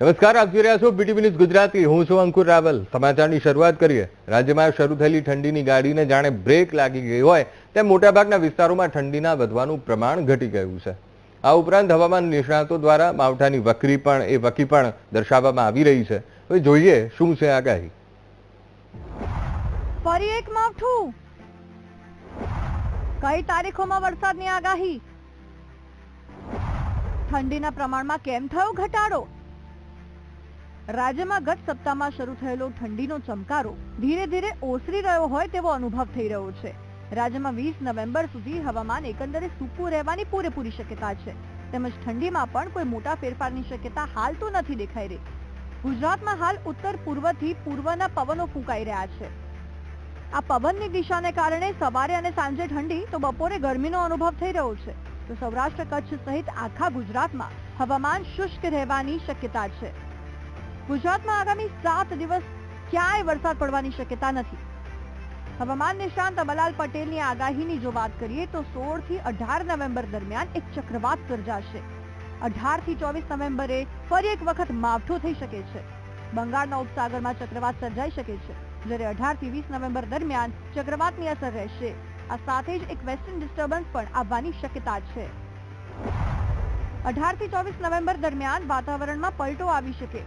નમસ્કાર, આપ જોઈ રહ્યા છો બીટીવી ન્યૂઝ ગુજરાતી. હું છું અંકુર રાવલ. સમાચારની શરૂઆત કરીએ. રાજ્યમાં શરૂ થયેલી ઠંડીની ગાડીને જાણે બ્રેક લાગી ગઈ હોય તેમ મોટાભાગના વિસ્તારોમાં ઠંડીના વધવાનું પ્રમાણ ઘટી ગયું છે. આ ઉપરાંત હવામાન નિષ્ણાતો દ્વારા માવઠાની વકરી પણ, એ વકી પણ દર્શાવવામાં આવી રહી છે. હવે જોઈએ શું છે આગાહી. ફરી એક માવઠું. કઈ તારીખોમાં વરસાદની આગાહી? ઠંડીના પ્રમાણમાં કેમ થયો ઘટાડો? રાજ્યમાં ગત સપ્તાહમાં શરૂ થયેલો ઠંડીનો ચમકારો ધીરે ધીરે ઓસરી રહ્યો હોય તેવો અનુભવ થઈ રહ્યો છે. રાજ્યમાં વીસ નવેમ્બર સુધી હવામાન એકંદરે સૂકું રહેવાની પૂરેપૂરી શક્યતા છે. તેમજ ઠંડીમાં પણ કોઈ મોટા ફેરફારની શક્યતા હાલ તો નથી દેખાઈ રહી. ગુજરાતમાં હાલ ઉત્તર પૂર્વથી પૂર્વના પવનો ફૂંકાઈ રહ્યા છે. આ પવનની દિશાને કારણે સવારે અને સાંજે ઠંડી તો બપોરે ગરમીનો અનુભવ થઈ રહ્યો છે. તો સૌરાષ્ટ્ર કચ્છ સહિત આખા ગુજરાતમાં હવામાન શુષ્ક રહેવાની શક્યતા છે. ગુજરાતમાં આગામી સાત દિવસ ક્યાંય વરસાદ પડવાની શક્યતા નથી. હવામાન નિષ્ણાંત અમલાલ પટેલની આગાહીની જો વાત કરીએ તો સોળથી અઢાર નવેમ્બર દરમિયાન એક ચક્રવાત સર્જાશે. અઢારથી ચોવીસ નવેમ્બરે ફરી એક વખત માવઠું થઈ શકે છે. બંગાળના ઉપસાગરમાં ચક્રવાત સર્જાઈ શકે છે. જ્યારે અઢારથી વીસ નવેમ્બર દરમિયાન ચક્રવાતની અસર રહેશે. આ સાથે જ એક વેસ્ટર્ન ડિસ્ટર્બન્સ પણ આવવાની શક્યતા છે. અઢારથી ચોવીસ નવેમ્બર દરમિયાન વાતાવરણમાં પલટો આવી શકે.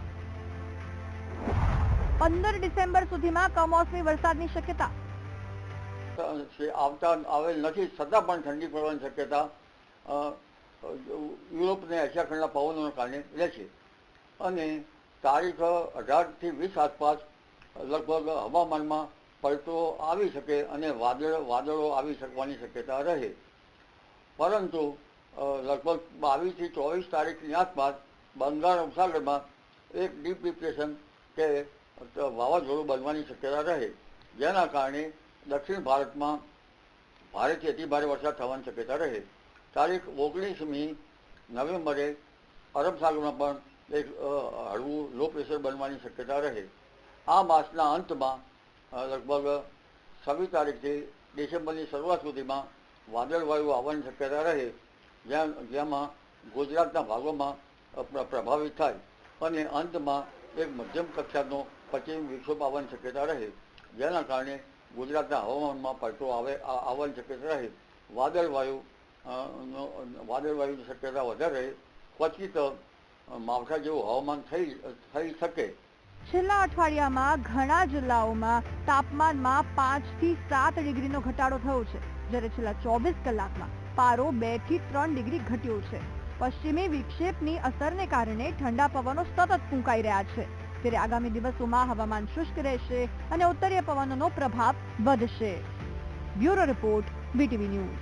પંદર ડિસેમ્બર સુધીમાં કમોસમી વરસાદની શક્યતા. આવતા આવેલ નથી છતાં પણ ઠંડી પડવાની શક્યતા યુરોપ અને એશિયા ખંડના પવનોના કારણે રહેશે અને તારીખ અઢારથી વીસ આસપાસ લગભગ હવામાનમાં પલટો આવી શકે અને વાદળ વાદળો આવી શકવાની શક્યતા રહે પરંતુ લગભગ બાવીસથી ચોવીસ તારીખની આસપાસ બંગાળ ઉપસાગરમાં એક ડીપ ડિપ્રેશન કે વાવાઝોડું બનવાની શક્યતા રહે. જેના કારણે દક્ષિણ ભારતમાં ભારેથી અતિભારે વરસાદ થવાની શક્યતા રહે. તારીખ ઓગણીસમી નવેમ્બરે અરબ સાગરમાં પણ એક હળવું લો પ્રેશર બનવાની શક્યતા રહે. આ માસના અંતમાં લગભગ છવ્વીસ તારીખથી ડિસેમ્બરની શરૂઆત સુધીમાં વાદળવાયુ આવવાની શક્યતા રહે, જ્યાં જેમાં ગુજરાતના ભાગોમાં પ્રભાવિત થાય. અને અંતમાં એક મધ્યમ કક્ષાનો પશ્ચિમ વિક્ષોભ આવવાની શક્યતા રહે. જેના કારણે ગુજરાતના હવામાનમાં પલટો આવે આવવાની શક્યતા રહે. વાદળવાયુ વાદળવાયુની શક્યતા વધારે. ક્વચિત માવઠા જેવું હવામાન થઈ થઈ શકે. છેલ્લા અઠવાડિયામાં ઘણા જિલ્લાઓમાં તાપમાનમાં પાંચથી સાત ડિગ્રીનો ઘટાડો થયો છે, જ્યારે છેલ્લા ચોવીસ કલાકમાં પારો બેથી ત્રણ ડિગ્રી ઘટ્યો છે. પશ્ચિમી વિક્ષેપની અસરને કારણે ઠંડા પવનો સતત ફૂંકાઈ રહ્યા છે. ત્યારે આગામી દિવસોમાં હવામાન શુષ્ક રહેશે અને ઉત્તરીય પવનોનો પ્રભાવ વધશે બ્યુરો રિપોર્ટ બીટીવી ન્યૂઝ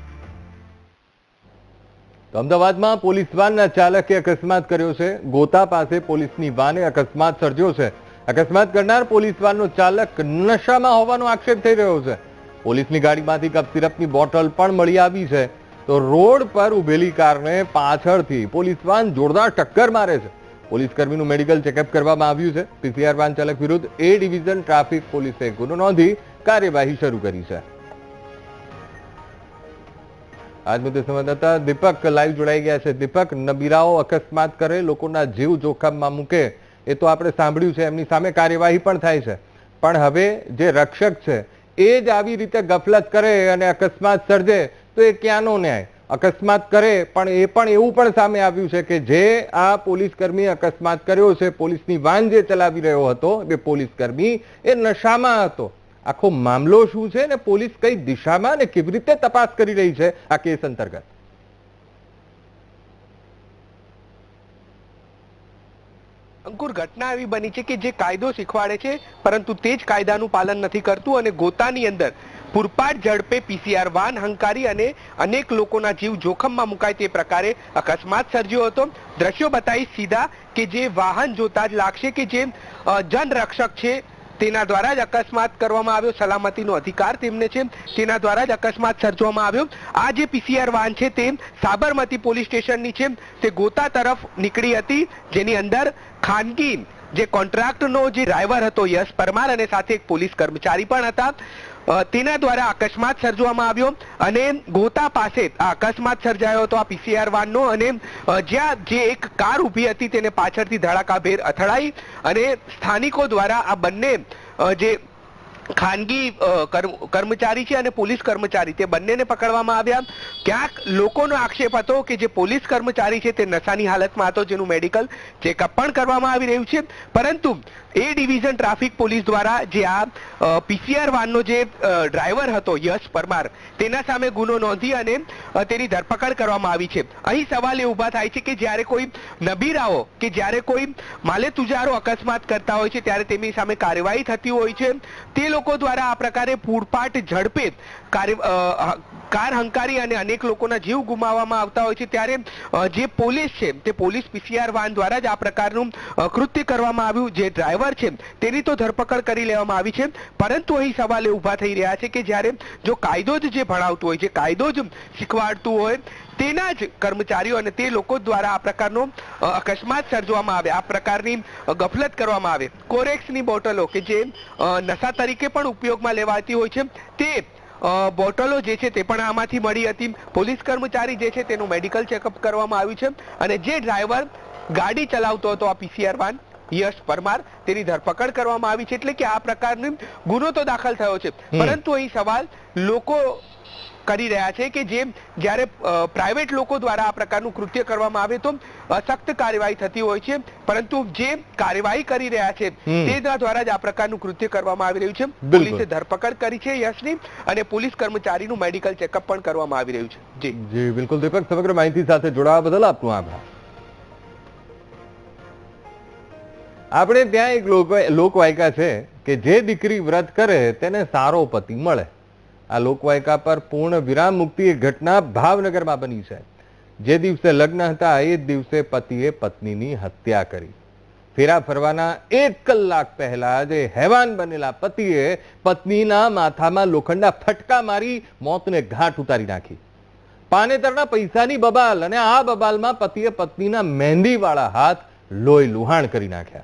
અમદાવાદમાં પોલીસ વાનના ચાલકે અકસ્માત કર્યો છે. ગોતા પાસે પોલીસની વાને અકસ્માત સર્જ્યો છે. અકસ્માત કરનાર પોલીસ વાનનો ચાલક નશામાં હોવાનો આક્ષેપ થઈ રહ્યો છે. પોલીસની ગાડીમાંથી કપ સિરપની બોટલ પણ મળી આવી છે. તો રોડ પર ઉભેલી કારને પાછળથી પોલીસ વાન જોરદાર ટક્કર મારે છે. પોલીસ કર્મીનું મેડિકલ ચેકઅપ કરવામાં આવ્યું છે. પીસીઆર વાહન ચાલક વિરુદ્ધ એ ડિવિઝન ટ્રાફિક પોલીસે ગુનો નોંધી કાર્યવાહી શરૂ કરી છે. આજ મુદ્દે સંવાદદાતા દીપક લાઈવ જોડાઈ ગયા છે. દીપક, નબીરાઓ અકસ્માત કરે, લોકોના જીવ જોખમમાં મૂકે, એ તો આપણે સાંભળ્યું છે. એમની સામે કાર્યવાહી પણ થાય છે. પણ હવે જે રક્ષક છે, એ જ આવી રીતે ગફલત કરે અને અકસ્માત સર્જે, તો એ ક્યાંનો ન્યાય? અકસ્માત કરે, પણ એ પણ એવું પણ સામે આવ્યું છે કે જે આ પોલીસ કર્મી અકસ્માત કર્યો છે, પોલીસની વાન જે ચલાવી રહ્યો હતો એ પોલીસ કર્મી એ નશામાં હતો. આખો મામલો શું છે ને પોલીસ કઈ દિશામાં ને કેવી રીતે તપાસ કરી રહી છે આ કેસ અંતર્ગત? અંકુર, ઘટના એવી બની છે કે જે કાયદો શીખવાડે છે, પરંતુ તે જ કાયદાનું પાલન નથી કરતું અને ગોતાની અંદર પૂરપાટ ઝડપે પીસીઆર વાન હંકારી અને અનેક લોકોના જીવ જોખમમાં મુકાય તે પ્રકારે અકસ્માત સર્જ્યો હતો. દ્રશ્યો બતાવી સીધા કે જે વાહન જોતા જ લાગશે કે જે જનરક્ષક છે તેના દ્વારા જ અકસ્માત કરવામાં આવ્યો. સલામતીનો અધિકાર તેમને છે તેના દ્વારા જ અકસ્માત સર્જવામાં આવ્યો. આ જે પીસીઆર વાન છે તે સાબરમતી પોલીસ સ્ટેશનની છે. તે ગોતા તરફ નીકળી હતી. જેની અંદર ખાનગી જે કોન્ટ્રાક્ટનો જે ડ્રાઈવર હતો યશ પરમાર અને સાથે એક પોલીસ કર્મચારી પણ હતા. તેના દ્વારા અકસ્માત સર્જવામાં આવ્યો અને ગોતા પાસે આ અકસ્માત સર્જાયો હતો આ પીસીઆર વાનનો અને જ્યાં જે એક કાર ઊભી હતી તેને પાછળથી ધડાકાભેર અથડાઈ અને સ્થાનિકો દ્વારા આ બંને જે ખાનગી કર્મચારી છે અને પોલીસ કર્મચારી. તે બંનેને પકડવામાં આવ્યા. ક્યાંક લોકોનો આક્ષેપ હતો કે જે પોલીસ કર્મચારી છે તે નશાની હાલતમાં હતો, જેનું મેડિકલ ચેકઅપ પણ કરવામાં આવી રહ્યું છે. પરંતુ એ ડિવિઝન ટ્રાફિક પોલીસ દ્વારા જે આ પીસીઆર વાનનો જે ડ્રાઈવર હતો, યશ પરમાર, તેના સામે ગુનો નોંધી અને તેની ધરપકડ કરવામાં આવી છે. અહીં સવાલ એ ઊભા થાય છે કે જ્યારે કોઈ નબીરાઓ કે જ્યારે કોઈ માલે તુજારો અકસ્માત કરતા હોય છે, ત્યારે તેમની સામે કાર્યવાહી થતી હોય છે. તે લોકો દ્વારા આ પ્રકારે પૂરપાટ ઝડપે કાર હંકારી અને અનેક લોકોના જીવ ગુમાવવામાં આવતા હોય છે. ત્યારે જે પોલીસ છે, તે પોલીસ પીસીઆર વાન દ્વારા જ આ પ્રકારનું કૃત્ય કરવામાં આવ્યું. જે ડ્રાઈવર છે, તેની તો ધરપકડ કરી લેવામાં આવી છે. પરંતુ અહીં સવાલ એ ઊભા થઈ રહ્યા છે કે જ્યારે જો કાયદો જ જે ભણાવતું હોય જે કાયદો જ શીખવાડતું હોય તેના જ કર્મચારીઓ અને તે લોકો દ્વારા આ પ્રકારનો અકસ્માત સર્જવામાં આવે. આ પ્રકારની ગફલત કરવામાં આવે. કોરેક્સની બોટલો કે જે નશા તરીકે પણ ઉપયોગમાં લેવાતી હોય છે તે બોટલો જે છે તે પણ આમાંથી મળી હતી. પોલીસ કર્મચારી જે છે તેનું મેડિકલ ચેકઅપ કરવામાં આવ્યું છે અને જે ડ્રાઈવર ગાડી ચલાવતો હતો આ પીસીઆર વાન યશ પરમાર તેની ધરપકડ કરવામાં આવી છે. એટલે કે આ પ્રકારનો ગુનો તો દાખલ થયો છે. પરંતુ અહીં સવાલ લોકો કરી રહ્યા છે કે જે જ્યારે પ્રાઇવેટ લોકો દ્વારા આ પ્રકારનું કૃત્ય કરવામાં આવે તો સખ્ત કાર્યવાહી થતી હોય છે. પરંતુ જે કાર્યવાહી કરી રહ્યા છે તેના દ્વારા જ આ પ્રકારનું કૃત્ય કરવામાં આવી રહ્યું છે. પોલીસે ધરપકડ કરી છે યશની અને પોલીસ કર્મચારીનું મેડિકલ ચેકઅપ પણ કરવામાં આવી રહ્યું છે. જી. જી બિલકુલ દીપક સમગ્ર માહિતી સાથે જોડાવા બદલ આપનો આભાર. આપણે ત્યાં એક લોક- લોકવાયકા છે કે જે દીકરી વ્રત કરે તેને સારો પતિ મળે. આ લોકવાયકા પર પૂર્ણ વિરામ મુક્તિ એ ઘટના ભાવનગરમાં બની છે. જે દિવસે લગ્ન હતા, એ દિવસે પતિએ પત્નીની હત્યા કરી. ફેરા ફરવાના એક કલાક પહેલા જે હેવાન બનેલા પતિએ પત્નીના માથામાં લોખંડના ફટકા મારી મોતને ઘાટ ઉતારી નાખી. પાનેતરના પૈસાની બબાલ અને આ બબાલમાં પતિએ પત્નીના મહેંદીવાળા હાથ લોહી લુહાણ કરી નાખ્યા.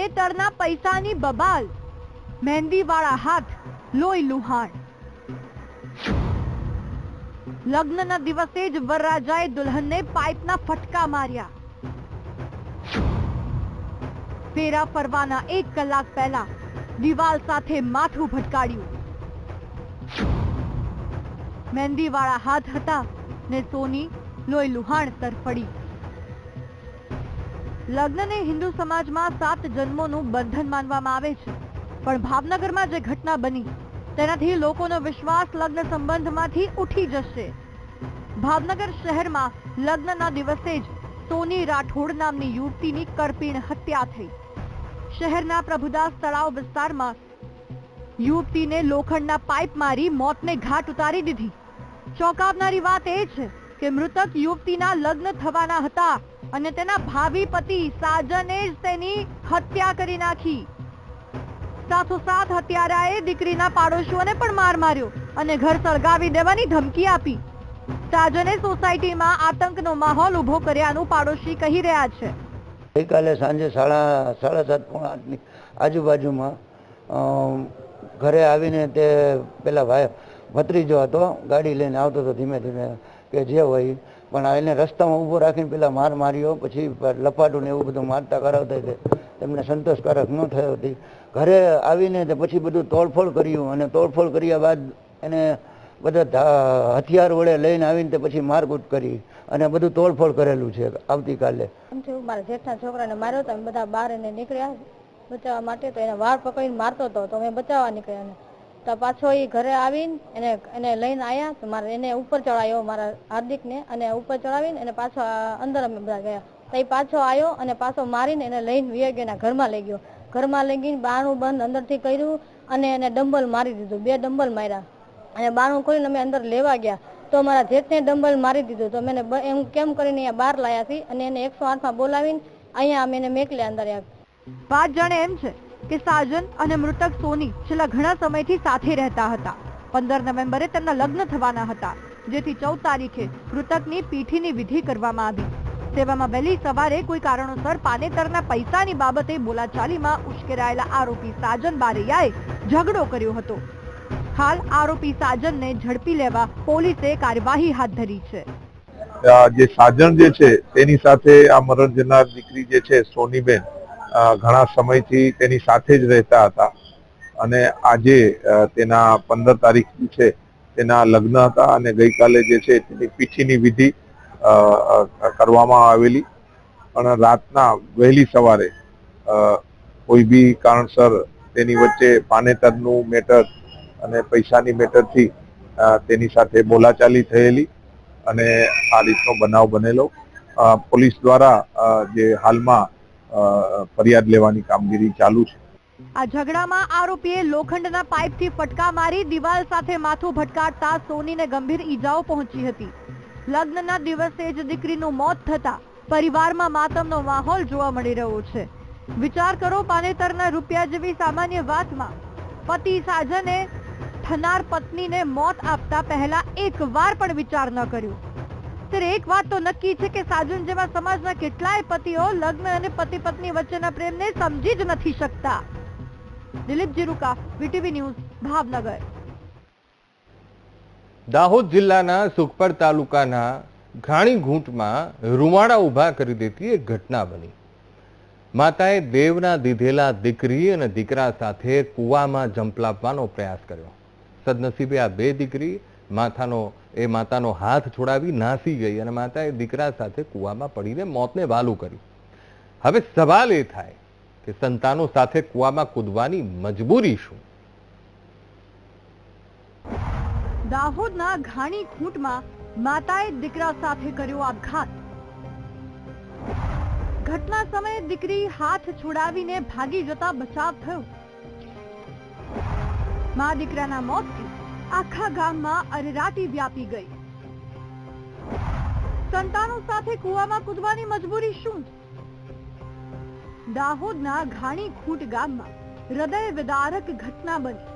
પાનેતરના પૈસાની બબાલ. મહેંદીવાળા હાથ, લોહી લુહાણ. લગ્નના દિવસે જ વરરાજાએ દુલ્હનને પાઇપના ફટકા માર્યા. ફેરા ફરવાના એક કલાક પહેલા દિવાલ સાથે માથું ભટકાડ્યું. મહેંદીવાળા હાથ હતા ને સોની, લોહી લુહાણ તરફડી. લગ્નને હિન્દુ સમાજમાં સાત જન્મોનું બંધન માનવામાં આવે છે. પણ ભાવનગરમાં જે ઘટના બની, તેનાથી લોકોનો વિશ્વાસ લગ્ન સંબંધમાંથી ઉઠી જશે. ભાવનગર શહેરમાં લગ્નના દિવસે જ સોની રાઠોડ નામની યુવતીની કરપીણ હત્યા થઈ. શહેરના પ્રભુદાસ તળાવ વિસ્તારમાં યુવતીને લોખંડના પાઇપ મારી મોતને ઘાટ ઉતારી દીધી. ચોંકાવનારી વાત એ છે કે મૃતક યુવતીના લગ્ન થવાના હતા અને તેના ભાવિ પતિ સાજને જ તેની હત્યા કરી નાખી. સાથોસાથ હત્યારાએ દીકરીના પાડોશીઓને પણ માર માર્યો અને ઘર સળગાવી દેવાની ધમકી આપી. સાજને સોસાયટીમાં આતંકનો માહોલ ઊભો કર્યાનું પાડોશી કહી રહ્યા છે. ગઈકાલે સાંજે સાડા સાડા સાત પોણા આજુબાજુમાં ઘરે આવીને તે પેલા ભાઈ ભત્રીજો હતો, ગાડી લઈને આવતો હતો ધીમે ધીમે કે જે હોય, પણ એને રસ્તામાં ઊભો રાખીને પેલા માર માર્યો, પછી લપાટું ને એવું બધું મારતા કરાવતા હતા તેમને સંતોષકારક ન થયો હતી ઘરે આવીને પછી બધું તોડફોડ કર્યું અને તોડફોડ કર્યા બાદ એને બધા હથિયાર વડે લઈને આવીને પછી મારકૂટ કરી અને બધું તોડફોડ કરેલું છે આવતીકાલે. મારા જેઠના છોકરાને માર્યો તો બધા બહાર એને નીકળ્યા બચાવવા માટે તો એને વાળ પકડીને મારતો હતો તો અમે બચાવવા નીકળ્યા તો પાછો એ ઘરે આવીને એને એને લઈને આવ્યા તો મારે એને ઉપર ચડાયો મારા હાર્દિકને અને ઉપર ચડાવીને એને પાછો અંદર અમે બધા ગયા. તો એ પાછો આવ્યો અને પાછો મારીને એને લઈને ગયો એના ઘરમાં લઈ ગયો. ઘરમાં લઈ ગઈને બારણું બંધ અંદરથી કર્યું અને એને ડંબલ મારી દીધું. બે ડંબલ માર્યા. અને બારણું ખોલીને અમે અંદર લેવા ગયા. તો મારા જેઠને ડંબલ મારી દીધું. તો મેં એમ કેમ કરીને અહીંયા બહાર લાયા હતી અને એને એકસો આઠમાં બોલાવીને અહીંયા અમે એને મેકલ્યા અંદર વાત જાણે એમ છે? કે સાજન અને મૃતક સોની છેલ્લા ઘણા સમયથી સાથે રહેતા હતા. પંદર નવેમ્બરે તેમના લગ્ન થવાના હતા, જેથી ચૌદ તારીખે મૃતકની પીઠીની વિધિ કરવામાં આવી. સેવામાં વહેલી સવારે કોઈ કારણોસર પાનેતરના પૈસાની બાબતે બોલાચાલીમાં ઉશ્કેરાયેલા આરોપી સાજન બારૈયાએ ઝઘડો કર્યો હતો. હાલ આરોપી સાજનને ઝડપી લેવા પોલીસે કાર્યવાહી હાથ ધરી છે. જે સાજન જે છે, તેની સાથે આ મરણ જનાર દીકરી જે છે, સોનીબેન ઘણા સમયથી તેની સાથે જ રહેતા હતા. અને આજે તેના પંદર તારીખ છે, તેના લગ્ન હતા અને ગઈકાલે જે છે, તેની પીઠીની વિધિ કરવામાં આવેલી. પણ રાતના વહેલી સવારે કોઈ બી કારણસર તેની વચ્ચે પાનેતરનું મેટર અને પૈસાની મેટરથી તેની સાથે બોલાચાલી થયેલી અને આ રીતનો બનાવ બનેલો. પોલીસ દ્વારા જે હાલમાં ફરિયાદ લેવાની કામગીરી ચાલુ છે. આ ઝઘડામાં આરોપીએ લોખંડના પાઇપથી ફટકા મારી, દિવાલ સાથે માથું ભટકાડતા સોનીને ગંભીર ઈજાઓ પહોંચી હતી. લગ્નના દિવસે જ દીકરીનું મોત થતા પરિવારમાં માતમનો માહોલ જોવા મળી રહ્યો છે. વિચાર કરો, પાનેતરના રૂપિયા જેવી સામાન્ય વાતમાં પતિ સાજને થનાર પત્નીને મોત આપતા પહેલા એક વાર પણ વિચાર ન કર્યો. ત્યારે એક વાત તો નક્કી છે કે સાજન જેવા સમાજના કેટલાય પતિઓ લગ્ન અને પતિ પત્ની વચ્ચેના પ્રેમને સમજી જ નથી શકતા. Dilip Jiruka VTV news, Bhavnagar. Dahod જિલ્લાના સુખપર તાલુકાના ઘાણી ઘૂંટમાં રૂવાડા ઊભા કરી દેતી એક ઘટના બની. માતાએ દેવના દીધેલા દીકરી અને દીકરા સાથે કૂવામાં જંપલાવવાનો પ્રયાસ કર્યો. સદનસીબે આ બે દીકરી માથાનો એ માતાનો હાથ છોડાવી નાસી ગઈ અને માતાએ દીકરા સાથે કૂવામાં પડીને મોતને વાલું કર્યું. હવે સવાલ એ થાય કે સંતાનો સાથે કૂવામાં કૂદવાની મજબૂરી શું? દાહોદના ઘાણી ખૂંટમાં માતાએ દીકરા સાથે કર્યો આપઘાત. ઘટના સમયે દીકરી હાથ છોડાવીને ભાગી જતા બચાવ થયો. મા દીકરાના મોતથી આખા ગામમાં અરેરાટી વ્યાપી ગઈ. સંતાનો સાથે કુવામાં કૂદવાની મજબૂરી શું? દાહોદના ઘાણી ખૂંટ ગામમાં હૃદય વિદારક ઘટના બની.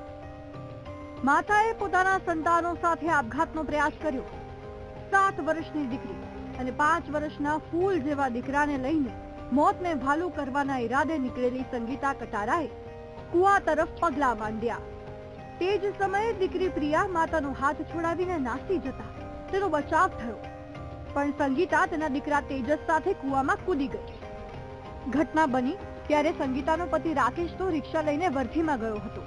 માતાએ પોતાના સંતાનો સાથે આપઘાતનો પ્રયાસ કર્યો. સાત વર્ષની દીકરી અને પાંચ વર્ષના ફૂલ જેવા દીકરાને લઈને મોતને ભાલું કરવાના ઈરાદે નીકળેલી સંગીતા કટારાએ કુવા તરફ પગલા માંડ્યા. તે જ સમયે દીકરી પ્રિયા માતાનો હાથ છોડાવીને નાસી જતા. તેનો બચાવ થયો. પણ સંગીતા તેના દીકરા તેજસ સાથે કુવામાં કૂદી ગઈ. ઘટના બની ત્યારે સંગીતાનો પતિ રાકેશ તો રિક્ષા લઈને વર્ધીમાં ગયો હતો.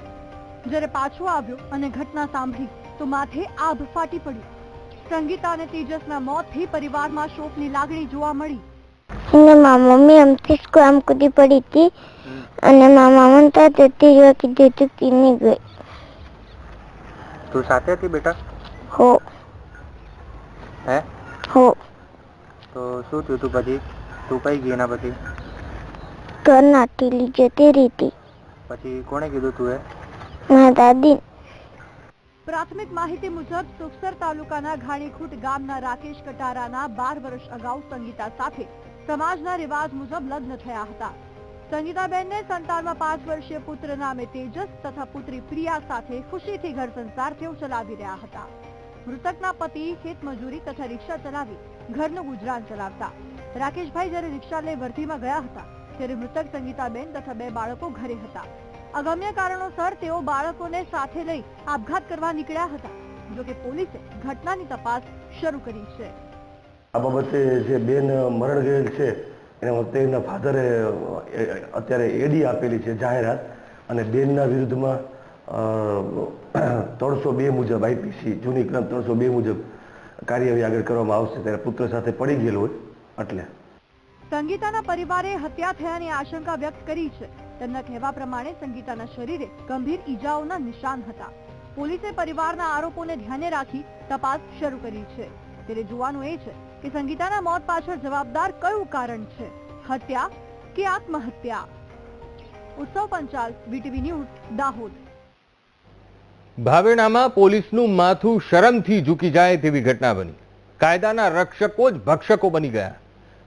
જ્યારે પાછો આવ્યો અને ઘટના સાંભળી તો માથે આભ ફાટી પડી સંગીતા અને તેજસના મોતથી પરિવારમાં શોકની લાગણી જોવા મળી. અને મારા મમ્મી આમથી સ્કૂલ આમ કૂદી પડી હતી. અને મારા મામા તો તેથી જ કીધું હતું કે નહીં ગઈ. તું સાથે હતી બેટા? હો. હે? હો. તો શું થયું તું પછી? તું કઈ ગઈ એના પછી? ઘરના ટીલી જતી રીતી પછી કોણે કીધું તું એ? મારા દાદી. પ્રાથમિક માહિતી મુજબ સુખસર તાલુકાના ઘાણીખૂટ ગામના રાકેશ કટારાના બાર વર્ષ અગાઉ સંગીતા સાથે સમાજના રિવાજ મુજબ લગ્ન થયા હતા. સંગીતાબેનને સંતાનમાં પાંચ વર્ષીય પુત્ર નામે તેજસ તથા પુત્રી પ્રિયા સાથે ખુશીથી ઘર સંસાર તેઓ ચલાવી રહ્યા હતા. મૃતકના પતિ ખેતમજૂરી તથા રિક્ષા ચલાવી ઘરનું ગુજરાન ચલાવતા. રાકેશભાઈ જ્યારે રિક્ષા લઈ વર્ધીમાં ગયા હતા, ત્યારે મૃતક સંગીતાબેન તથા બે બાળકો ઘરે હતા. અગમ્ય કારણોસર તેઓ બાળકોને સાથે લઈ આપઘાત કરવા નીકળ્યા હતા જોકે પોલીસે ઘટનાની તપાસ શરૂ કરી છે. આ બાબતે જે બેન મરણ ગયેલ છે એને વખતે ફાધરે અત્યારે એડી આપેલી છે જાહેરાત અને બેનના વિરુદ્ધમાં ત્રણસો બે મુજબ આઈપીસી, જૂની ક્રમ ત્રણસો બે મુજબ કાર્યવાહી આગળ કરવામાં આવશે ત્યારે પુત્ર સાથે પડી ગયેલો હોય એટલે. સંગીતાના પરિવારે હત્યા થયાની આશંકા વ્યક્ત કરી છે. તેમના કહેવા પ્રમાણે સંગીતાના શરીરે ગંભીર ઈજાઓના નિશાન હતા. પોલીસે પરિવારના આરોપોને ધ્યાને રાખી તપાસ શરૂ કરી છે. ત્યારે જોવાનું એ છે કે સંગીતાના મોત પાછળ જવાબદાર કયું કારણ છે? હત્યા કે આત્મહત્યા? Utsav Panchal BTV news, Dahod. ભાવેણામાં પોલીસનું માથું શરમથી ઝૂકી જાય તેવી ઘટના બની. કાયદાના રક્ષકો જ ભક્ષકો બની ગયા.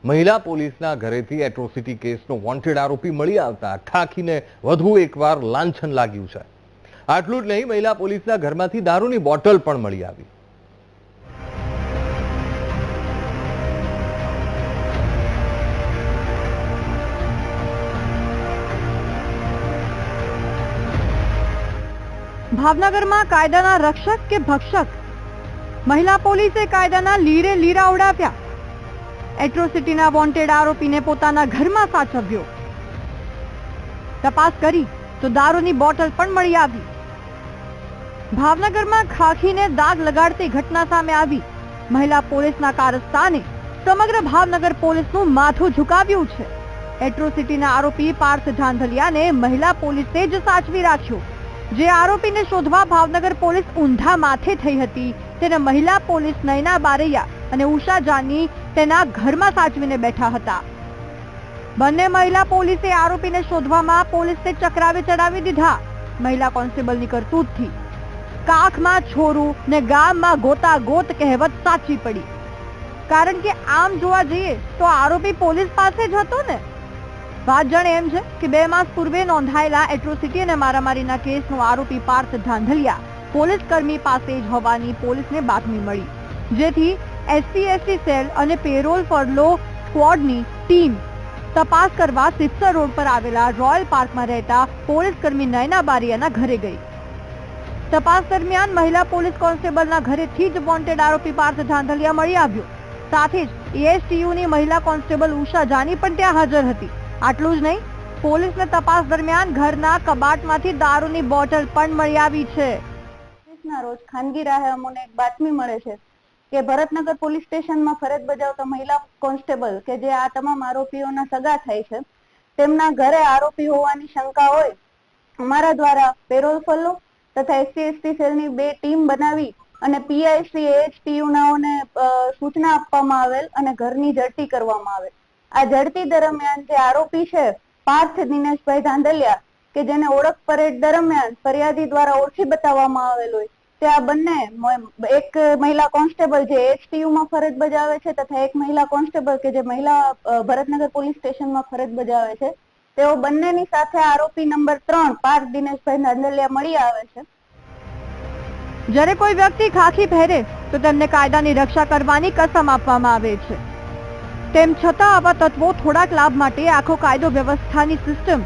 મહિલા પોલીસના ઘરેથી એટ્રોસિટી કેસનો વોન્ટેડ આરોપી મળી આવતા ઠાકીને વધુ એકવાર લાંછન લાગ્યું છે. આટલું જ નહીં, મહિલા પોલીસના ઘરમાંથી દારૂની બોટલ પણ મળી આવી. ભાવનગરમાં કાયદાના રક્ષક કે ભક્ષક? મહિલા પોલીસે કાયદાના લીરે લીરા ઉડાવ્યા. એટ્રોસિટીના વોન્ટેડ આરોપીને પોતાના ઘરમાં સાચવ્યો. તપાસ કરી તો દારૂની બોટલ પણ મળી આવી. ભાવનગરમાં ખાખીને દાગ લગાડતી ઘટના સામે આવી. મહિલા પોલીસના કારસ્તાને સમગ્ર ભાવનગર પોલીસનું માથું ઝુકાવ્યું છે. એટ્રોસિટીના આરોપી પાર્થ ધાંધલિયાને મહિલા પોલીસે જ સાચવી રાખ્યો. જે આરોપીને શોધવા ભાવનગર પોલીસ ઊંધા માથે થઈ હતી. તેને મહિલા પોલીસ નયના બારૈયા અને ઉષા જાની તેના ઘરમાં સાચવીને બેઠા હતા. બંને મહિલા પોલીસે આરોપીને શોધવામાં પોલીસને ચક્રાવે ચડાવી દીધા. મહિલા કોન્સ્ટેબલની કરતૂતથી કાખમાં છોરું ને ગામમાં ગોતા ગોત કહેવત સાચી પડી. કારણ કે આમ જોવા જઈએ તો આરોપી પોલીસ પાસે જ હતો ને? વાત જાણે એમ છે કે બે માસ પૂર્વે નોંધાયેલા એટ્રોસિટી અને મારામારીના કેસનો આરોપી પાર્થ ધાંધલિયા પોલીસ કર્મી પાસે જ હોવાની પોલીસને બાતમી મળી. જેથી એસપી એસટી સેલ અને પેરોલ ફરલો સ્ક્વોડની ટીમ તપાસ કરવા સિત્સર રોડ પર આવેલા રોયલ પાર્કમાં રહેતા પોલીસ કર્મી નયના બારિયાના ઘરે ગઈ. તપાસ દરમિયાન મહિલા પોલીસ કોન્સ્ટેબલના ઘરેથી જ વોન્ટેડ આરોપી પાર્થ ધાંધલિયા મળી આવ્યો. સાથે જ એએસટીયુની મહિલા કોન્સ્ટેબલ ઉષા જાની પણ ત્યાં હાજર હતી. આટલું જ નહીં, પોલીસને તપાસ દરમિયાન ઘરના કબાટમાંથી દારૂની બોટલ પણ મળી આવી છે. રોજ ખાનગી રાહે અમને એક બાતમી મળે છે કે ભરતનગર પોલીસ સ્ટેશનમાં ફરજ બજાવતા મહિલા કોન્સ્ટેબલ કે જે આ તમામ આરોપીઓના સગા થાય છે, તેમના ઘરે આરોપી હોવાની શંકા હોય, અમારા દ્વારા પેરોલ ફલ્લો તથા એસસી, એસટી સેલની બે ટીમ બનાવી અને પીઆઈસી એચટીયુનાઓને સૂચના આપવામાં આવેલ અને ઘરની ઝડપી કરવામાં આવેલ. આ ઝડપી દરમિયાન જે આરોપી છે, પાર્થ દિનેશભાઈ ધાંધલિયા, કે જેને ઓળખ પરેડ દરમિયાન ફરિયાદી દ્વારા ઓળખી બતાવવામાં આવેલ હોય, તે આ બંને એક મહિલા કોન્સ્ટેબલ જે HTU ફરજ બજાવે છે તથા એક મહિલા કોન્સ્ટેબલ કે જે મહિલા ભરતનગર પોલીસ સ્ટેશનમાં ફરજ બજાવે છે, તેઓ બંનેની સાથે આરોપી નંબર ત્રણ પાર્થ દિનેશભાઈ ધાંધલિયા મળી આવે છે. જ્યારે કોઈ વ્યક્તિ ખાખી પહેરે, તો તેમને કાયદાની રક્ષા કરવાની કસમ આપવામાં આવે છે. તેમ છતાં આવા તત્વો થોડાક લાભ માટે આખો કાયદો વ્યવસ્થાની સિસ્ટમ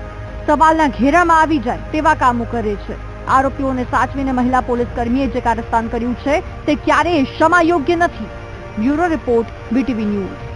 સવાલના ઘેરામાં આવી જાય તેવા કામો કરે છે. આરોપીઓને સાચવીને મહિલા પોલીસ કર્મીએ જે કારસ્તાન કર્યું છે તે ક્યારેય ક્ષમા યોગ્ય નથી. Bureau report BTV news